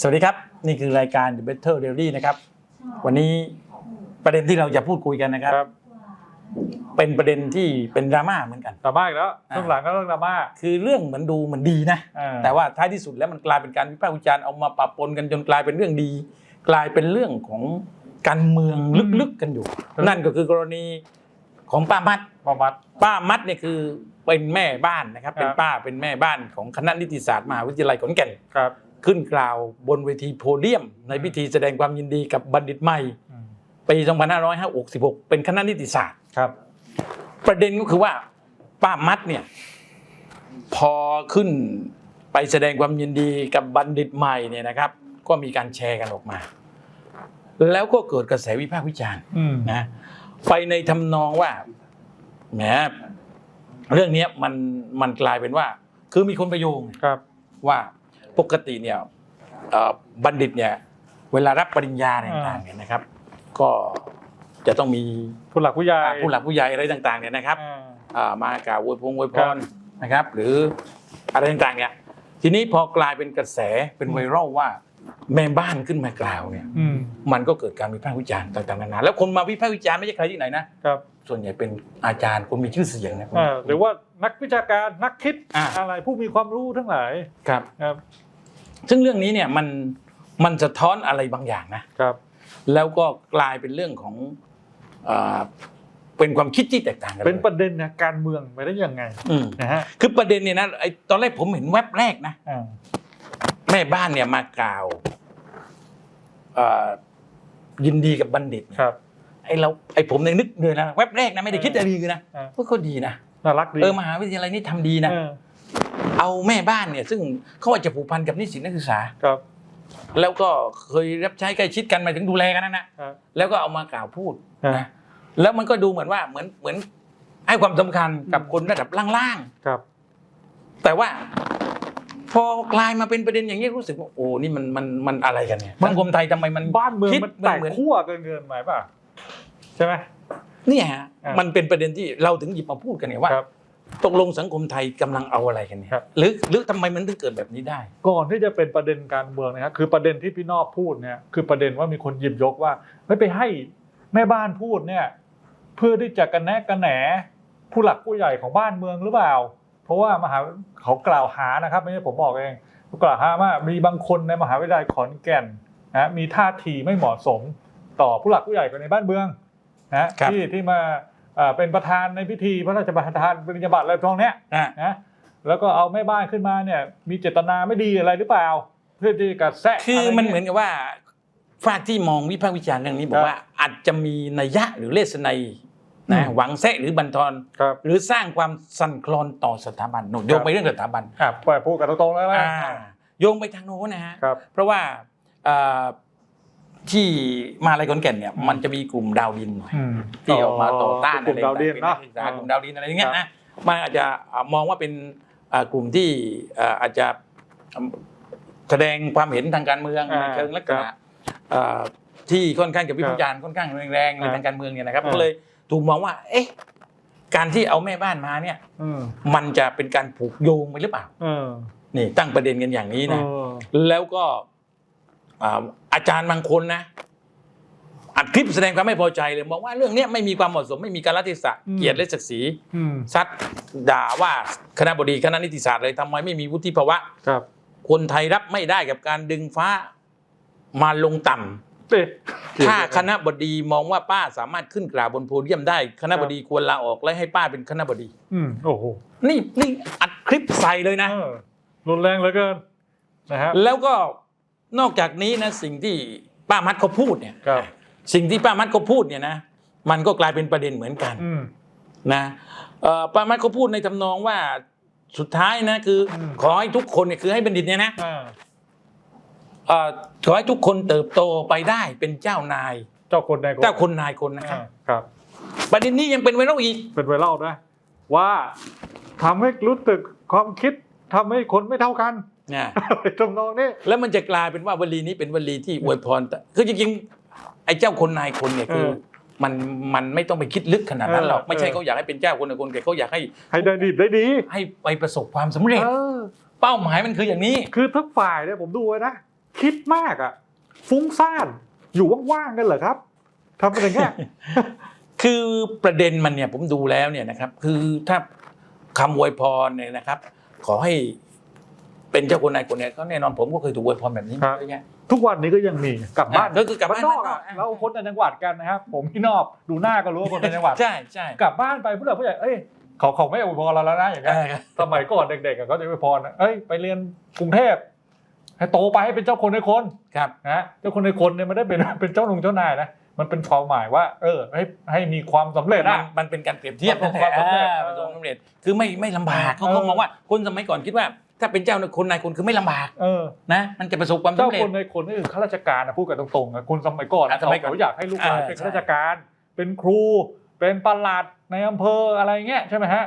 สวัสดีครับ นี่คือรายการ The Better Daily นะครับ วันนี้ประเด็นที่เราจะพูดคุยกันนะครับ ครับเป็นประเด็นที่เป็นดราม่าเหมือนกัน ดราม่าอีกแล้วอ่าช่วงหลังก็เรื่องดราม่าคือเรื่องเหมือนดูเหมันดีนะอ่าแต่ว่าท้ายที่สุดแล้วมันกลายเป็นการวิพากษ์วิจารณ์เอามาปะปนกันจนกลายเป็นเรื่องดี กลายเป็นเรื่องของการเมืองลึกๆกันอยู่ นั่นก็คือกรณีของป้ามัดพอมัดป้ามัดเนี่ยคือเป็นแม่บ้านนะครับครับเป็นป้าเป็นแม่บ้านของคณะนิติศาสตร์มหาวิทยาลัยขอนแก่น ครับ ขึ้นกล่าวบนเวทีโพเดียม ในพิธีแสดงความยินดีกับบัณฑิตใหม่อืมปี 2566 เป็นคณะนิติศาสตร์ครับ ประเด็นก็คือว่าป้ามัดเนี่ยพอขึ้นไปแสดงความยินดีกับบัณฑิตใหม่เนี่ยนะครับ ก็มีการแชร์กันออกมา แล้วก็เกิดกระแสวิพากษ์วิจารณ์อืมนะไปในทำนองว่าแหมเรื่องเนี้ยมันมันกลายเป็นว่า คือมีคนประโยงครับ ว่า ปกติเนี่ยเอ่อบัณฑิตเนี่ยเวลารับปริญญาอะไรต่างๆเนี่ยนะครับ ก็จะต้องมีผู้หลักผู้ใหญ่ผู้หลักผู้ใหญ่อะไรต่างๆเนี่ยนะครับอ่าอ่ามากล่าวอวยพงอวยพครัรบนะครับ หรืออะไรต่างๆเนี่ยทีนี้พอกลายเป็นกระแสเป็นไวรัลว่าแม่บ้านขึ้นมากล่าวเนี่ยอืมมันก็เกิดการวิพากษ์วิจารณ์ต่างๆนานาแล้วคนมาวิพากษ์วิจารณ์ไม่ใช่ใครที่ไหนนะครับส่วนใหญ่เป็นอาจารย์คนมีชื่อเสียงนะอ่าหรือว่านักวิชาการนักคิดอ่าอะไรผู้มีความรู้ทั้งหลายครับครับ ซึ่งเรื่องนี้เนี่ยมันมันสะท้อนอะไรบางอย่างนะครับ แล้วก็กลายเป็นเรื่องของเอ่อเป็นความคิดที่แตกต่างกันเป็นประเด็นนะการเมืองไปได้ยังไงอืม นะฮะคือประเด็นเนี่ยนะไอ้ตอนแรกผมเห็นแว็บแรกนะ อ่าแม่บ้านเนี่ยมากล่าวเอ่อยินดีกับบัณฑิตเนี่ยครับ ไอ้เราไอ้ผมเนี่ยนึกเลยนะแว็บแรกนะไม่ได้คิดอะไรดีคือนะอ่าว่าก็ดีนะน่ารักดีเออมหาวิทยาลัยนี่ทำดีนะ เออ เอาแม่บ้านเนี่ย ซึ่งเขาอาจจะผูกพันกับนิสิตนักศึกษาครับ แล้วก็เคยรับใช้ใกล้ชิดกันหมายถึงดูแลกันนั่นนะครับแล้วก็เอามากล่าวพูดอ่านะแล้วมันก็ดูเหมือนว่าเหมือนเหมือนให้ความสำคัญกับคนระดับล่างครับๆแต่ว่าพอกลายมาเป็นประเด็นอย่างนี้ยรู้สึกว่าโอ้นี่มันมันมันอะไรกันเนี่ยสังคมไทยทำไมมันบ้านเมืองคิดมันแตกเหมือนขั้วเกินเกินไปป่ะใช่ไหมเนี่ยฮะอ่ามัมันเป็นประเด็นที่เราถึงหยิบมาพูดกันเนี่ยว่าครับ ตกลงสังคมไทยกำลังเอาอะไรกันเนี่ยครับหรือหรือทำไมมันถึงเกิดแบบนี้ได้ ก่อนที่จะเป็นประเด็นการเมืองนะครับคือประเด็นที่พี่นอกพูดเนี่ยคือประเด็นว่ามีคนหยิบยกว่าเฮ้ยไปให้แม่บ้านพูดเนี่ย เพื่อที่จะกันแนะกันแหนผู้หลักผู้ใหญ่ของบ้านเมืองหรือเปล่า เพราะว่ามหาเขากล่าวหานะครับ ไม่ใช่ผมบอกเองเขากล่าวหาว่ามีบางคนในมหาวิทยาลัยขอนแก่นนะมีท่าทีไม่เหมาะสมต่อผู้หลักผู้ใหญ่คนในบ้านเมืองนะครับที่ที่มา เอ่อเป็นประธานในพิธีพระราชประทานปริญญาบัตรอะไรตรงเนี้ยอ่านะแล้วก็เอาแม่บ้านขึ้นมาเนี่ย มีเจตนาไม่ดีอะไรหรือเปล่า เพื่อที่จะแซะคือมันเหมืยอนกับว่าฝ่ายที่มองวิพากษ์วิจารณ์เรื่องนี้บอกว่าอาจจะมีนัยยะหรือเลสนัยนะอืมหวังแซะหรือบันทอนครับหรือสร้างความสั่นคลอนต่อสถาบันโน่นโยงไปเรื่องสถาบันอะปล่อยพูดกันตรงๆแล้วนะอ่าโยงไปทางโน้นนะฮะครับเพราะว่าเอ่อ ที่มหาลัยขอนแก่นเนี่ยอืมมันจะมีกลุ่มดาวดินหน่อยอืมที่ออกมาต่อต้านกลุ่มดาวดินป็เนาะกศึกษากลุ่มดาวดินอะไรอย่างเงี้ยนะมันอาจจะมองว่าเป็นเอ่อกลุ่มที่เอ่ออาจจะแสดงความเห็นทางการเมืองอ่าในเชิงลักษคณะรับเอ่อที่ค่อนข้างจะวิคพารักบษ์วิจารณ์ค่อนข้างแรงๆในอ่าทางการเมืองเนี่ยนะครับ อ่า ก็เลยถูกมองว่า เอ๊ะการที่เอาแม่บ้านมาเนี่ย อืมมันจะเป็นการผูกโยงไปหรือเปล่า เออนี่ตั้งประเด็นกันอย่างนี้นะ เออ แล้วก็ อ่าอาจารย์บางคนนะอัดคลิปแสดงความไม่พอใจเลยบอกว่าเรื่องเนี้ยไม่มีความเหมาะสมไม่มีการรัฐศะเกียรติและศักดิ์ศรีอืมซัดด่าว่าคณะบดีคณะนิติศาสตร์เลยทำไมไม่มีวุฒิภาวะครับ คนไทยรับไม่ได้กับการดึงฟ้ามาลงต่ำเอ๊ะถ้าคณะบดีมองว่าป้าสามารถขึ้นกล่าวบนโพเดียมได้ คณะบดีควรลาออกและให้ป้าเป็นคณะบดีอืมโอ้โหนี่นี่อัดคลิปใส่เลยนะเออรุนแรงเหลือเกินนะฮะแล้วก็ นอกจากนี้นะสิ่งที่ป้ามัดเขาพูดเนี่ยครับสิ่งที่ป้ามัดเขาพูดเนี่ยนะมันก็กลายเป็นประเด็นเหมือนกันอืม นะเอ่อป้ามัดเขาพูดในทำนองว่าสุดท้ายนะคืออม ขอให้ทุกคนเนี่ยคือให้บัณฑิตเนี่ยนะอ่าเอ่อขอให้ทุกคนเติบโตไปได้เป็นเจ้านาย เจ้าคนใดเจ้าคนนายคนนะครับอ่าครับ ประเด็นนี้ยังเป็นไวรัลอีก เป็นไวรัลนะว่าทำให้รู้สึกความคิดทำให้คนไม่เท่ากัน นะตรงนองนี้แล้วมันจะกลายเป็นว่าวลีนี้เป็นวลีที่อวยพรแต่คือจริงๆไอ้เจ้าคนนายคนเนี่ยคือเออมันมันไม่ต้องไปคิดลึกขนาดนั้นหรอกเออไม่ใช่เออเขาอยากให้เป็นเจ้าคนนายคนแต่เขาอยากให้ให้ได้ดีได้ดี ให้ไปประสบความสำเร็จเออเป้าหมายมันคืออย่างนี้ คือทุกฝ่ายเนี่ยผมดูไว้นะคิดมากอะ ฟุ้งซ่านอยู่ว่างๆกันเหรอครับทำอะไรเงี้ยคือประเด็นมันเนี่ยผมดูแล้วเนี่ยนะครับ คือถ้าคำอวยพรเนี่ยนะครับ ขอให้ เป็นเจ้าคนนายคนเนี่ยก็แน่นอนผมก็เคยถูกอวยพรแบบนี้ครับเยอะแยะ ทุกวันนี้ก็ยังมีกลับบ้านอะก็คือกลับบ้านนอกอะบ้านนอกอะเราคนต่างจังหวัดกันนะครับผมพี่นอบดูหน้าก็รู้ว่าคนต่างจังหวัดใช่ใช่กลับบ้านไปผู้หลักผู้ใหญ่เอ้ยเขาเขาไม่อวยพรเราแล้วนะอย่างเอเงี้ยอครับสมัยก่อนเด็กๆอะเขาจะอวยพรนะเอ้ยไปเรียนกรุงเทพให้โตไปให้เป็นเจ้าคนในคนครับนะเจ้าคนในคนเนี่ยไม่ได้เป็นเป็นเจ้าหนุ่มเจ้านายนะมันเป็นความหมายว่า เออ ให้ให้มีความสำเร็จมัอะนมันเป็นการเปรียบเทียบประสบความสำเร็จอ่าประสบความสำเร็จคือไม่ไม่ลำบากเขาเขามองว่าคนสมัยก่อนคิดว่า ถ้าเป็นเจ้าคนนายคนคือไม่ลำบากเออนะมันจะประสบความเจ้าสำเร็จ คนในคนนี่คือข้าราชการนะพูดกันตรงๆนะคนสมัยก่อนอะสมัยก่อนเขาอยากให้ลูกหลานอ่าเป็นใช่ข้าราชการ เป็นครู เป็นปลัดในอำเภออะไรเงี้ยใช่ไหมฮะ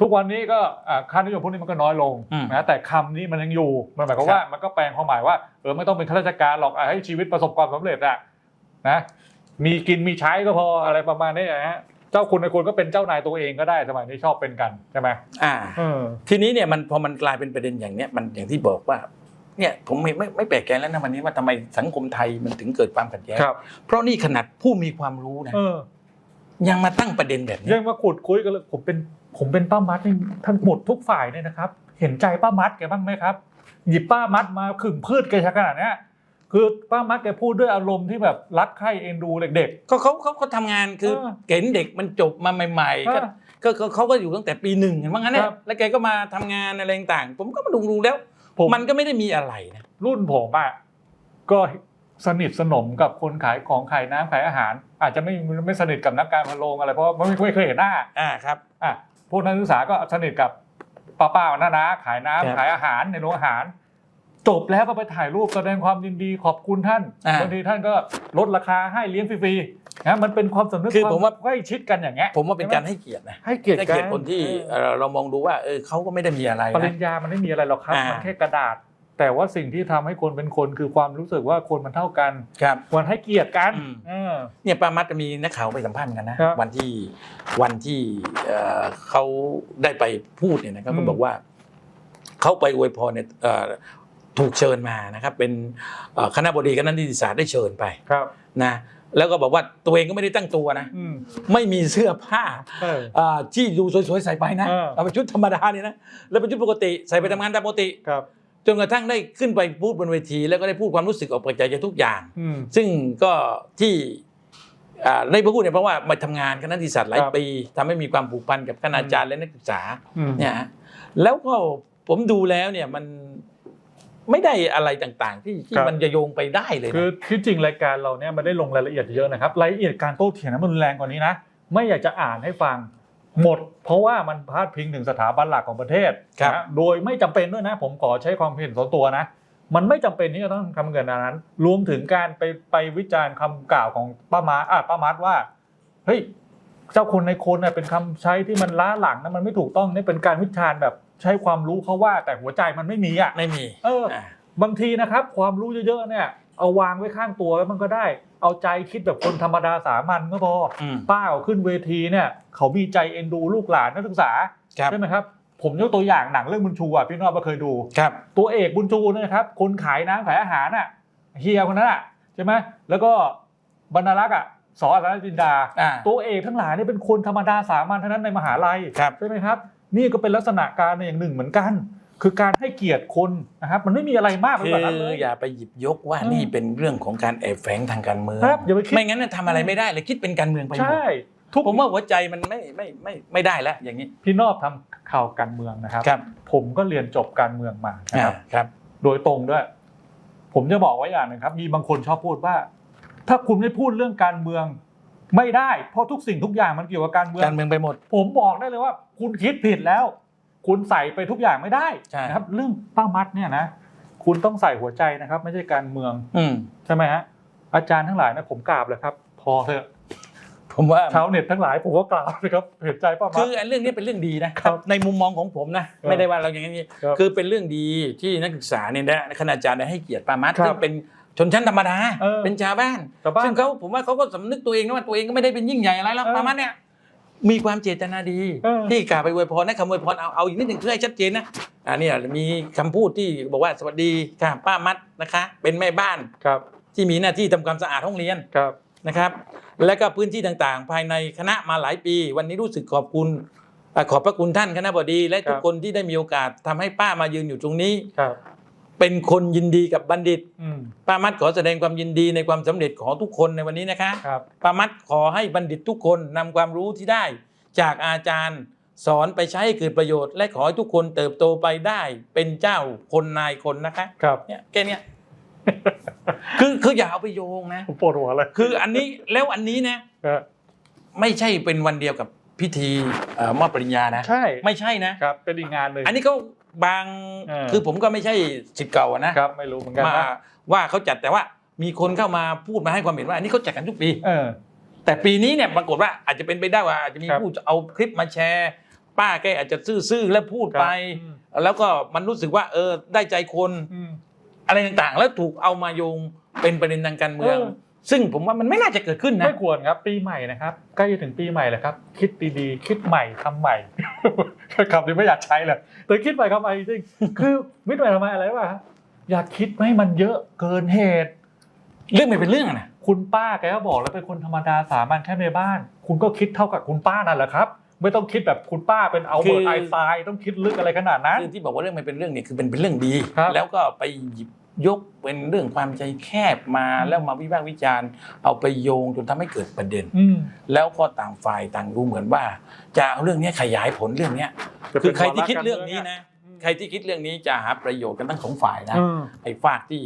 ทุกวันนี้ก็อ่าค่านิยมพวกนี้มันก็น้อยลงอืมนะแต่คำนี้มันยังอยู่มันหมายความครับว่ามันก็แปลงความหมายว่าเออไม่ต้องเป็นข้าราชการหรอกอะให้ชีวิตประสบความสำเร็จอะนะมีกินมีใช้ก็พออะไรประมาณนี้นะฮะ เจ้าคุณในคนก็เป็นเจ้านายตัวเองก็ได้สมัยนี้ชอบเป็นกันใช่ไหมอ่า เออ ทีนี้เนี่ยมันพอมันกลายเป็นประเด็นอย่างเนี้ยมันอย่างที่บอกว่าเนี่ยผมไม่ไม่ไม่แปลกใจแล้วนะวันนี้ว่าทำไมสังคมไทยมันถึงเกิดความขัดแย้งครับ เพราะนี่ขนาดผู้มีความรู้นะเออยังมาตั้งประเด็นแบบนี้ ยังมาขุดคุยกันเลยผมเป็นผมเป็นป้ามัดนี่ทั้งหมดทุกฝ่ายเนี่ยนะครับ เห็นใจป้ามัดแกบ้างไหมครับ หยิบป้ามัดมาขึงพืชแกขนาดเนี้ย คือป้ามัดแกพูดด้วยอารมณ์ที่แบบรักใคร่เอ็นดูเด็ก ก็เขาเขาเขาทำงานคือเออเห็นเด็กมันจบมาใหม่เอๆอก็ก็ก็เขาก็อยู่ตั้งแต่ปีหนึ่งเห็นว่างั้นเนี่ครัยบแล้วแกก็มาทำงานอะไรต่างๆผมก็มาดูดูแล้วๆผม มันก็ไม่ได้มีอะไรนะรุ่นผมอะก็สนิทสนมกับคนขายของขายน้ำขายอาหาร อาจจะไม่ไม่สนิทกับนักการพะโลงอะไรเพราะไม่ไม่เคยเห็นหน้า อ่าครับ อะพวกนักศึกษาก็สนิทกับป้าป้าๆน้านะขายน้ำครับขายอาหารในโรงอาหาร จบแล้วก็ไปถ่ายรูปแสดงความยินดีขอบคุณท่านอ่าบางทีท่านก็ลดราคาให้เลี้ยงฟรีๆนะมันเป็นความสำนึกคือผมว่า ใกล้ชิดกันอย่างเงี้ยผมว่าเป็นการให้เกียรตินะให้เกียรติให้กัเกียรติคนที่เอ่อเรามองดูว่าเออเขาก็ไม่ได้มีอะไรปรินะ ญญามันไม่มีอะไรหรอกครับอ่ามั มันแค่กระดาษ แต่ว่าสิ่งที่ทำให้คนเป็นคนคือความรู้สึกว่าคนมันเท่ากัน ครับ ควรให้เกียรติกันอืม เออ เนี่ยป้ามัดจะมีนักข่าวไปสัมภาษณ์กันนะครับวันที่วันที่เอ่อเขาได้ไปพูดเนี่ยนะครับอืม ก็บอกว่าเขาไปอวยพรเนี่ยเอ่อ ถูกเชิญมานะครับ เป็นเอ่อคณะบดีคณะนิติศาสตร์ได้เชิญไปครับนะแล้วก็บอกว่าตัวเองก็ไม่ได้ตั้งตัวนะอืมไม่มีเสื้อผ้าเอออ่าที่ดูสวยๆใส่ไปนะเออเอาเป็นชุดธรรมดาเนี่ยนะแล้วเป็นชุดปกติใส่ไปทำงานตามปกติครับจนกระทั่งได้ขึ้นไปพูดบนเวที แล้วก็ได้พูดความรู้สึกออกจากใจทุกอย่างอืมซึ่งก็ที่อ่าได้พูดเนี่ยเพราะว่ามาทำงานคณะนิติศาสตร์หลายครับปีทำให้มีความผูกพันกับคณาจารย์และนักศึกษาอืมเนี่ยฮะแล้วก็ผมดูแล้วเนี่ยมัน ไม่ได้อะไรต่างๆ ที่ที่ครับมันจะโยงไปได้เลยนะคือที่จริงรายการเราเนี่ยมันได้ลงรายละเอียดเยอะนะครับรายละเอียดการโต้เถียงนั้นมันรุนแรงกว่านี้นะไม่อยากจะอ่านให้ฟังหมด เพราะว่ามันพาดพิงถึงสถาบันหลักของประเทศครับนะโดยไม่จำเป็นด้วยนะ ผมขอใช้ความเห็นส่วนตัวนะ มันไม่จำเป็นที่จะต้องทำเงินนั้น รวมถึงการไปไปวิจารณ์คำกล่าวของป้ามาอะป้ามัดว่าเฮ้ยเจ้าคนในคนน่ะเป็นคำใช้ที่มันล้าหลังนะมันไม่ถูกต้องนี่เป็นการวิจารณ์แบบ ใช้ความรู้เขาว่าแต่หัวใจมันไม่มีอะไม่มีเอออ่าบางทีนะครับ ความรู้เยอะๆเนี่ย เอาวางไว้ข้างตัวไว้มันก็ได้ เอาใจคิดแบบคนธรรมดาสามัญก็พออืมป้าเขาขึ้นเวทีเนี่ย เขามีใจเอ็นดูลูกหลานนักศึกษาครับใช่ไหมครับผมยกตัวอย่างหนังเรื่องบุญชูอะพี่นอบก็เคยดูครับ ตัวเอกบุญชูเนยนะครับ คนขายน้ำขายอาหารอะเฮียคนนั้นอะใช่ไหมแล้วก็บรรณลักษ์อะสอรัตนจินดาอ่าตัวเอกทั้งหลายเนี่ยเป็นคนธรรมดาสามัญเท่านั้นในมหาลัยครับใช่ไหมครับ นี่ก็เป็นลักษณะการอย่างหนึ่งเหมือนกัน คือการให้เกียรติคนนะครับ มันไม่มีอะไรมากไปคืกว่านั้นเลอยอย่าไปหยิบยกว่าอืมนี่เป็นเรื่องของการแอบแฝงทางการเมืองครับอย่าไปคิดไม่งั้นน่ะทำอะไรไม่ได้เลยคิดเป็นการเมืองไปหมดใช่ทุกผมว่าหัวใจมันไม่ไม่ไม่ไม่ได้แล้วอย่างนี้พี่นอบทำข่าวการเมืองนะครับครับ ผมก็เรียนจบการเมืองมานะอ่าครับครับ โดยตรงด้วย ผมจะบอกไว้อย่างหนึ่งครับ มีบางคนชอบพูดว่า ถ้าคุณไม่พูดเรื่องการเมือง ไม่ได้เพราะทุกสิ่งทุกอย่างมันเกี่ยวกับการเมืองการเมืองไปหมด ผมบอกได้เลยว่า คุณคิดผิดแล้ว คุณใส่ไปทุกอย่างไม่ได้ใช่นะครับ เรื่องป้ามัดเนี่ยนะคุณต้องใส่หัวใจนะครับ ไม่ใช่การเมือง อืมใช่ไหมฮะอาจารย์ทั้งหลายนะผมกราบเลยครับ พอเถอะผมว่าชาวเน็ตทั้งหลายผมก็กราบเลยครับเห็นใจป้ามัคืดออันเรื่องนี้เป็นเรื่องดีนะครับในมุมมองของผมนะครับไม่ได้ว่าเราอย่างนี้ครับคือเป็นเรื่องดีที่นักศึกษาเนี่ยนะคณาจารย์ได้ให้เกียรติปามัดครับซึ่งเป็น ชนชั้นธรรมดาเออเป็นชาวบ้านชาวบ้าน ซึ่งเขาผมว่าเขาก็สำนึกตัวเองนะว่าตัวเองก็ไม่ได้เป็นยิ่งใหญ่อะไรแล้วเออปามัดเนี่ยมีความเจตนาดีเออ ที่กล่าวไปอวยพรนะคำอวยพรเอาเอาอีกนิดหนึ่งเพื่อให้ชัดเจนนะอันนี้มีคำพูดที่บอกว่าสวัสดีค่ะป้ามัดนะคะ เป็นแม่บ้านครับที่มีหน้าที่ทำความสะอาดห้องเรียน ครับ นะครับและก็พื้นที่ต่างๆ ภายในคณะมาหลายปี วันนี้รู้สึกขอบคุณเอ่อขอบพระคุณท่านคณะบดี และทุกคนที่ได้มีโอกาสทำให้ป้ามายืนอยู่ตรงนี้ ครับ เป็นคนยินดีกับบัณฑิตอืมป้ามัดขอแสดงความยินดีในความสำเร็จของทุกคนในวันนี้นะคะครับป้ามัดขอให้บัณฑิตทุกคนนำความรู้ที่ได้ จากอาจารย์สอนไปใช้ให้เกิดประโยชน์ และขอให้ทุกคนเติบโตไปได้ เป็นเจ้าคนนายคนนะคะครับเนี่ยแค่เนี้ยคือคืออย่าเอาไปโยงนะผมปวดหัวเลยคืออันนี้แล้วอันนี้นะเออไม่ใช่เป็นวันเดียวกับพิธีเอ่อมอบปริญญานะ ใช่ ไม่ใช่นะครับ เป็นอีกงานหนึ่งอันนี้เขา บางเออ คือผมก็ไม่ใช่สิทธิ์เก่าอะนะครับไม่รู้เหมือนกันมานะว่าเขาจัดแต่ว่ามีคนเข้ามาพูดมาให้ความเห็นว่าอันนี้เขาจัดกันทุกปี เออ แต่ปีนี้เนี่ยปรากฏว่าอาจจะเป็นไปได้ว่าอาจจะมีครับผู้เอาคลิปมาแชร์ ป้าแกอาจจะซื่อๆแล้วพูดครับไปอืมแล้วก็มันรู้สึกว่าเออได้ใจคนอืม อะไรต่างๆ แล้วถูกเอามาโยงเป็นประเด็นทางการเมือง เออ ซึ่งผมว่ามันไม่น่าจะเกิดขึ้นนะไม่ควรครับ ปีใหม่นะครับใกล้จะถึงปีใหม่แล้วครับ คิดดีๆ คิดใหม่ทำใหม่คำนี้ไม่อยากใช้เลยแต่คิดใหม่ทำใหม่จริงๆคือมิตรใหม่ทำไมอะไรวะอยากคิดไม่ให้มันเยอะเกินเหตุ เรื่องไม่เป็นเรื่องอะนะคุณป้าแกก็บอกแล้วเป็นคนธรรมดาสามัญแค่ในบ้าน คุณก็คิดเท่ากับคุณป้านั่นแหละครับไม่ต้องคิดแบบคุณป้าเป็นเอาเบิร์ตไอน์สไตน์ต้องคิดลึกอะไรขนาดนั้นคือที่บอกว่าเรื่องไม่เป็นเรื่องเนี่ยคือเป็นเป็นเรื่องดีครับแล้วก็ไปหยิบ ยกเป็นเรื่องความใจแคบมาแล้วมาวิพากษ์วิจารณ์เอาไปโยงจนทำให้เกิดประเด็นอืมแล้วก็ต่างฝ่ายต่างรู้เหมือนว่า จะเอาเรื่องเนี้ยขยายผลเรื่องเนี้ยจะคืเป็อนใครที่คิดเรื่องนี้นะอืมใครที่คิดเรื่องนี้จะหาประโยชน์กันทั้งสองฝ่ายนะอืมไอ้ฝากที่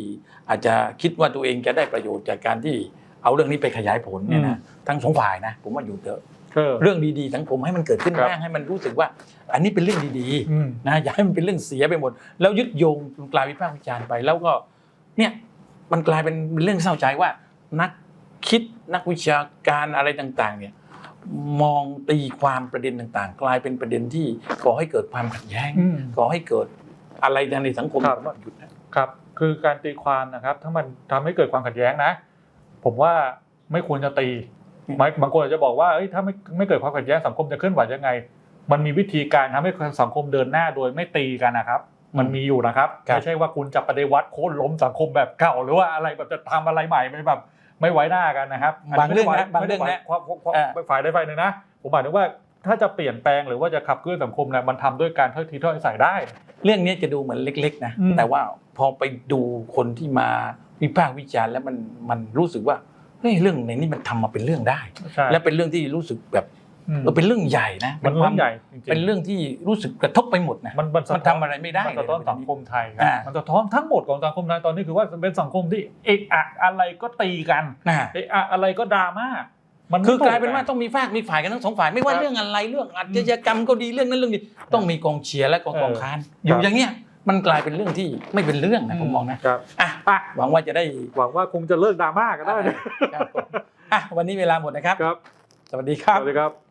อาจจะคิดว่าตัวเองจะได้ประโยชน์จากการที่เอาเรื่องนี้ไปขยายผลเนี่ยนะทั้งสองฝ่ายนะ ผมว่าอยู่เถอะ เออเรื่องดีๆสังคมให้มันเกิดขึ้นครับบ้างให้มันรู้สึกว่า อันนี้เป็นเรื่องดีอืมๆนะอย่าให้มันเป็นเรื่องเสียไปหมด แล้วยึดโยงกลายวิพากษ์วิจารณ์ไป แล้วก็เนี่ยมันกลายเป็นเรื่องเศร้าใจว่า นักคิดนักวิชาการอะไรต่าง ๆ เนี่ยมองตีความประเด็นต่างๆ กลายเป็นประเด็นที่ก่อให้เกิดความขัดแย้งอืมก่อให้เกิดอะไรในสังคมครับผมว่าหยุดนะครับ คือการตีความนะครับ ถ้ามันทำให้เกิดความขัดแย้งนะ ผมว่าไม่ควรจะตีหมาย บางคนอาจจะบอกว่าเอ้ยถ้าไม่ไม่เกิดความขัดแย้งสังคมจะเคลื่อนไหวยังไง มันมีวิธีการทำให้สังคมเดินหน้าโดยไม่ตีกันนะครับ มันมีอยู่นะครับครับไม่ใช่ว่าคุณจะปฏิวัติโค่นล้มสังคมแบบเก่าหรือว่าอะไรแบบจะทำอะไรใหม่ไปแบบไม่ไว้หน้ากันนะครับบางเรื่องนะไม่ได้บางเรื่องไม่ได้นะความความความอ่าฝ่ายใดฝ่ายหนึ่งนะผมหมายถึงว่าถ้าจะเปลี่ยนแปลงหรือว่าจะขับเคลื่อนสังคมเนี่ยมันทำด้วยการถ้อยทีถ้อยอาศัยได้ เรื่องนี้จะดูเหมือนเล็กๆนะอืมแต่ว่าพอไปดูคนที่มาวิพากษ์วิจารณ์แล้วมันมันรู้สึกว่า เฮ้ยเรื่องในนี้มันทำมาเป็นเรื่องได้ใช่และเป็นเรื่องที่รู้สึกแบบอืมเออเป็นเรื่องใหญ่นะมันคเรื่วาองใหญ่จริงๆเป็นเรื่องที่รู้สึกกระทบไปหมดนะมันมันสะมันท้ทำอะไรไม่ได้มันสะท้อนเลยสังคมไทยครับอ่ามัมันสะท้อนทั้งหมดของสังคมไทยตอนนี้คือว่าเป็นสังคมที่เอะอะอะไรก็ตีกันนะเอะอะอะไรก็ดราม่ามันคือกลายไม่เป็นว่าถูะต้องมีฝากมีฝ่ายกันทั้งสองฝ่ายไม่ว่าครับเรื่องอะไรเรื่องอาชญากรรมก็ดีเรื่องนั้นเรื่องนี้ต้องมีกองเชียร์และกองเออกองค้านครับอยู่อย่างเนี้ย มันกลายเป็นเรื่องที่ไม่เป็นเรื่องนะผมมองนะครับอะอะหวังว่าจะได้หวังว่าคงจะเลิกดราม่ากันได้นะครับผมอะวันนี้เวลาหมดนะครับครับสวัสดีครับ สวัสดีครับ